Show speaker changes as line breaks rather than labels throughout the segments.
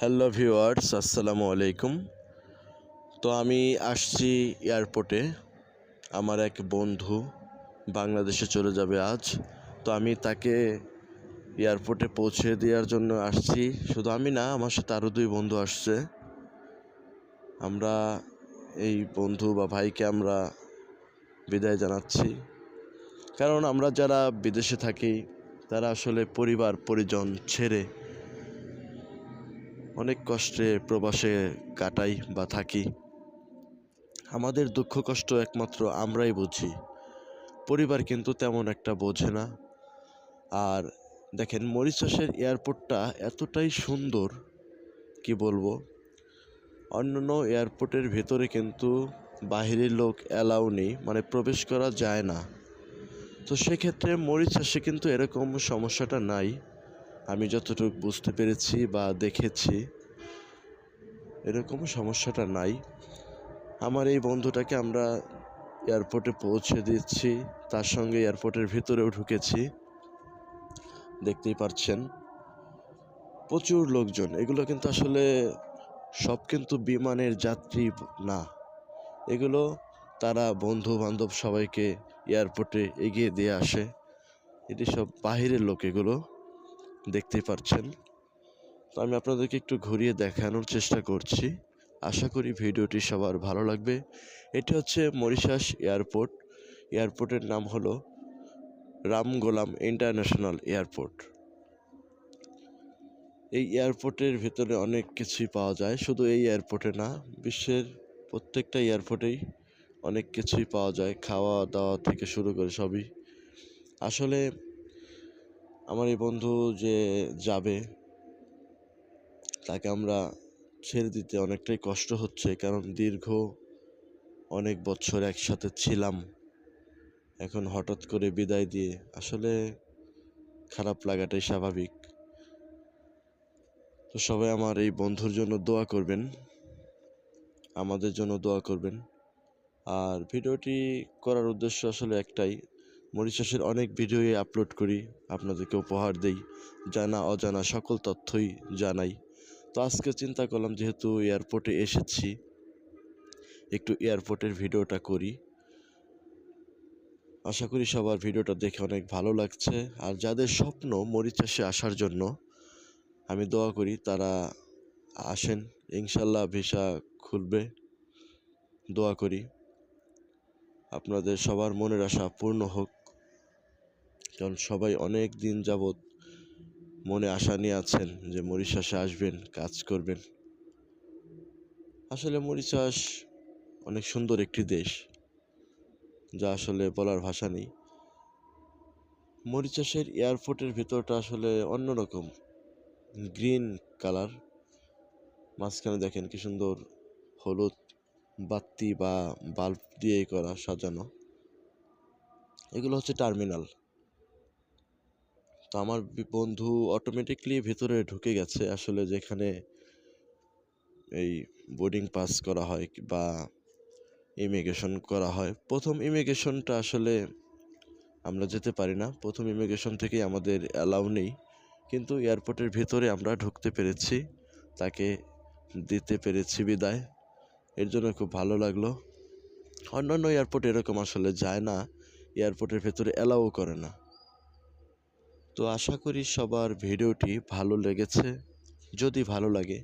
Hello viewers, আসসালামু আলাইকুম। তো আমি আসছি এয়ারপোর্টে। আমার এক বন্ধু বাংলাদেশে চলে যাবে আজ। তো আমি তাকে এয়ারপোর্টে পৌঁছে দেওয়ার জন্য আসছি। শুধু আমি না, আমার সাথে আরও দুই বন্ধু আসছে। আমরা এই বন্ধু বা ভাইকে আমরা বিদায় জানাচ্ছি। কারণ আমরা যারা বিদেশে থাকি, তারা আসলে পরিবার, পরিজন ছেড়ে অনেক কষ্টে প্রবাসে কাটাই বা থাকি। আমাদের দুঃখ কষ্ট একমাত্র আমরাই বুঝি। পরিবার কিন্তু তেমন একটা বোঝে না। আর দেখেন, মরিশাসের এয়ারপোর্টটা এতটাই সুন্দর, কি বলব? অন্যান্য এয়ারপোর্টের ভেতরে কিন্তু বাহিরের লোক অ্যালাউ নেই মানে প্রবেশ করা যায় না। তো সেক্ষেত্রে মরিশাসে কিন্তু এরকম সমস্যাটা নাই। আমি যতটুকু বুঝতে পেরেছি বা দেখেছি। এরকম সমস্যাটা নাই। আমার এই বন্ধুটাকে আমরা এয়ারপোর্টে পৌঁছে দিচ্ছি, তার সঙ্গে এয়ারপোর্টের ভিতরেও ঢুকেছি। দেখতেই পাচ্ছেন প্রচুর লোকজন। এগুলো কিন্তু আসলে সব কিন্তু বিমানের যাত্রী না। এগুলো তারা বন্ধু বান্ধব সবাইকে এয়ারপোর্টে এগিয়ে দিয়ে আসে। এটি সব বাহিরের লোক এগুলো। দেখতেই পাচ্ছেন তো আমি আপনাদেরকে একটু ঘুরিয়ে দেখানোর চেষ্টা করছি। আশা করি ভিডিওটি সবার ভালো লাগবে। এটি হচ্ছে মরিশাস এয়ারপোর্ট। এয়ারপোর্টের নাম হলো রামগোলাম ইন্টারন্যাশনাল এয়ারপোর্ট। এই এয়ারপোর্টের ভিতরে অনেক কিছুই পাওয়া যায়। শুধু এই এয়ারপোর্টে না, বিশ্বের প্রত্যেকটা এয়ারপোর্টেই অনেক কিছুই পাওয়া যায়। খাওয়া দাওয়া থেকে শুরু করে সবই। আসলে আমার এই বন্ধু যে যাবে তাকে আমরা ছেড়ে দিতে অনেকটাই কষ্ট হচ্ছে, কারণ দীর্ঘ অনেক বছর একসাথে ছিলাম। এখন হঠাৎ করে বিদায় দিয়ে, আসলে খারাপ লাগাটাই স্বাভাবিক। তো সবাই আমার এই বন্ধুর জন্য দোয়া করবেন, আমাদের জন্য দোয়া করবেন। আর ভিডিওটি করার উদ্দেশ্য আসলে একটাই, মরিশাসের অনেক ভিডিওই আপলোড করি, আপনাদেরকে উপহার দেই জানা অজানা সকল তথ্যই জানাই। তো আজকে চিন্তা করলাম যেহেতু এয়ারপোর্টে এসেছি, একটু এয়ারপোর্টের ভিডিওটা করি। আশা করি সবার ভিডিওটা দেখে অনেক ভালো লাগছে। আর যাদের স্বপ্ন মরিচাষে আসার জন্য, আমি দোয়া করি তারা আসেন। ইনশাল্লাহ ভিসা খুলবে, দোয়া করি। আপনাদের সবার মনের আশা পূর্ণ হোক। কারণ সবাই অনেক দিন যাবৎ মনে আশা নিয়ে আছেন যে মরিশাসে আসবেন, কাজ করবেন। আসলে মরিশাস অনেক সুন্দর একটি দেশ, যা আসলে বলার ভাষা নেই। মরিচাসের এয়ারপোর্টের ভিতরটা আসলে অন্যরকম গ্রিন কালার। মাঝখানে দেখেন কি সুন্দর হলুদ বাতি বা বাল্ব দিয়ে করা সাজানো। এগুলো হচ্ছে টার্মিনাল। তো আমার বন্ধু অটোমেটিকলি ভেতরে ঢুকে গেছে আসলে যেখানে এই বোর্ডিং পাস করা হয় বা ইমিগ্রেশন করা হয়। প্রথম ইমিগ্রেশনটা আসলে আমরা যেতে পারি না। প্রথম ইমিগ্রেশন থেকেই আমাদের অ্যালাউ নেই। কিন্তু এয়ারপোর্টের ভেতরে আমরা ঢুকতে পেরেছি। তাকে দিতে পেরেছি বিদায়। এর জন্য খুব ভালো লাগল। অন্যান্য এয়ারপোর্ট এরকম আসলে যায় না। এয়ারপোর্টের ভেতরে অ্যালাউ করে না। তো আশা করি সবার ভিডিওটি ভালো লেগেছে। যদি ভালো লাগে,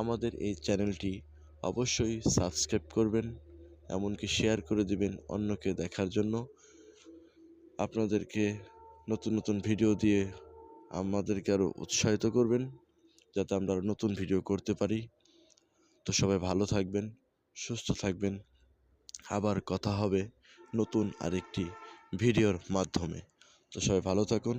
আমাদের এই চ্যানেলটি অবশ্যই সাবস্ক্রাইব করবেন, এমনকি শেয়ার করে দিবেন অন্যকে দেখার জন্য। আপনাদেরকে নতুন নতুন ভিডিও দিয়ে আমাদেরকে আরও উৎসাহিত করবেন, যাতে আমরা আরও নতুন ভিডিও করতে পারি। তো সবাই ভালো থাকবেন, সুস্থ থাকবেন। আবার কথা হবে নতুন আরেকটি ভিডিওর মাধ্যমে। তো সবাই ভালো থাকুন